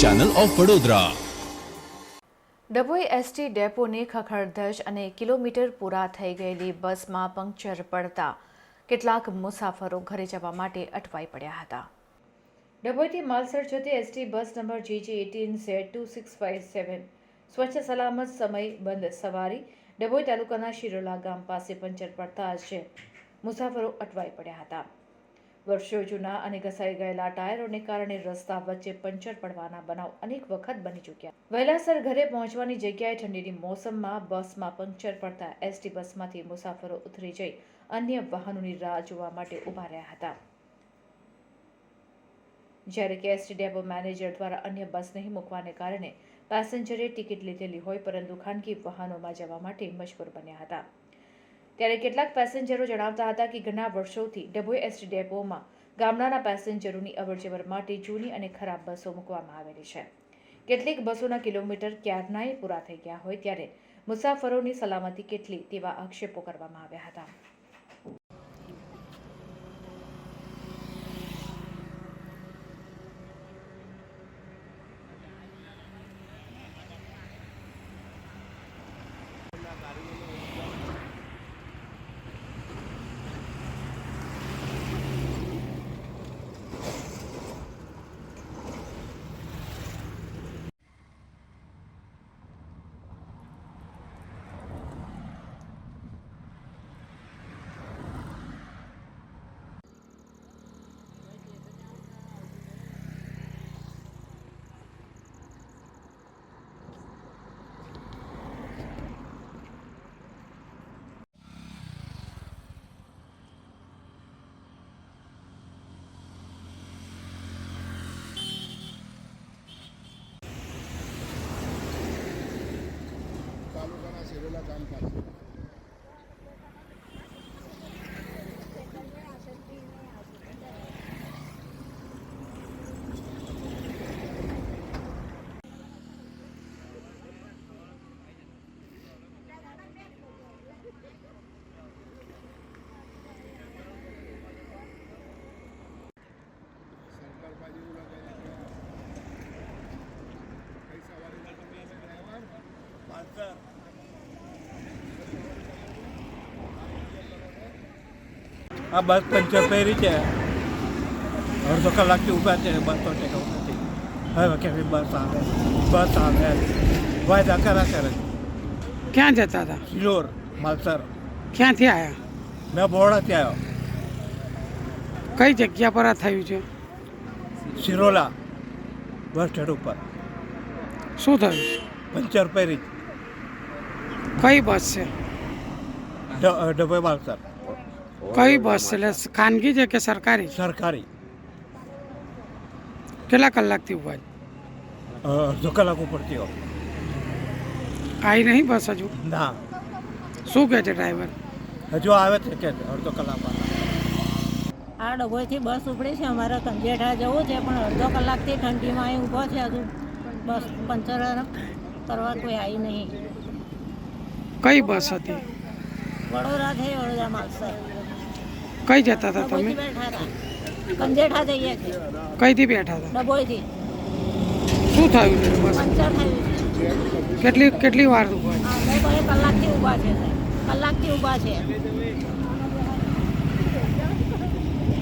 Channel of Vadodara Dabhoi ST ડેપોની ખખડધજ અને kilometre પૂરા થઈ ગયેલી બસમાં પંક્ચર પડતા કેટલાક મુસાફરો ઘરે જવા માટે અટવાઈ પડ્યા હતા. ડભોઈથી માલસર જતી ST bus number GG eighteen Z two six five seven સ્વચ્છ સલામત સમય બંધ સવારી ડભોઈ તાલુકાના શિરોલા ગામ પાસે પંચર પડતા જ મુસાફરો અટવાઈ પડ્યા હતા. વર્ષો જૂના અને ઘસાઈ ગયેલા ટાયરોને કારણે રસ્તા વચ્ચે પંચર પડવાના બનાવ અનેક વખત બની ચૂક્યા. વહેલાસર ઘરે પહોંચવાની જગ્યાએ ઠંડીની મોસમમાં બસમાં પંચર પડતા એસટી બસમાંથી મુસાફરો ઉતરી જઈ અન્ય વાહનોની રાહ જોવા માટે ઊભા રહ્યા હતા. જ્યારે કે એસટી ડેપો મેનેજર દ્વારા અન્ય બસ નહીં મૂકવાને કારણે પેસેન્જરે ટિકિટ લીધેલી હોય પરંતુ ખાનગી વાહનોમાં જવા માટે મજબૂર બન્યા હતા. ત્યારે કેટલાક પેસેન્જરો જણાવતા હતા કે ઘણા વર્ષોથી ડભોઈ એસટી ડેપોમાં ગામડાના પેસેન્જરોની અવરજવર માટે જૂની અને ખરાબ બસો મૂકવામાં આવેલી છે. કેટલીક બસોના કિલોમીટર ક્યારનાય પૂરા થઈ ગયા હોય ત્યારે મુસાફરોની સલામતી કેટલી તેવા આક્ષેપો કરવામાં આવ્યા હતા. ગામ પાસે સરકાર બાજુ લગાવી કઈ સવારી તમે ડ્રાઈવર આ બસ પંચર પહેરી છે. અડધો કલાકથી ઊભા છે બસ તો ટેકાવ નથી. હવે કેવી બસ આવે? બસ આવે. વાયદા કરા કરે ક્યાં જતા હતા? સિલોર માલસર. ક્યાંથી આવ્યા મેં બોડાથી આવ્યો કઈ જગ્યા પર આ થયું છે? સિરોલા બસ સ્ટેન્ડ ઉપર. શું થયું? પંચર પહેરી. કઈ બસ છે? ડભોઈ માલસર. કઈ બસ એટલે ખાનગી છે કે સરકારી સરકારી કેટલા કલાકથી ઊભા છે અડધો કલાક ઉપરથી હો આવી નહીં બસ હજુ ના શું કહે છે ડ્રાઈવર હજુ આવે છે કે અડધો કલાક આ ડભોઈથી બસ ઉપડી છે અમારે કંજેઠા જવું છે પણ અડધો કલાકથી ઠંડીમાં અહીં ઊભો છે હજુ. બસ પંચર કરવા કોઈ આવી નહીં. કઈ બસ હતી? વડોદરા થઈ વડોદરા માલસર કઈ જતા હતા તમે? કંજેઠા જઈએ કઈથી બેઠા હતા? ડભોઈથી. શું થયું છે? બસ. કેટલી કેટલી વાર ઊભા છે? કલાકથી ઊભા છે કલાકથી ઊભા છે.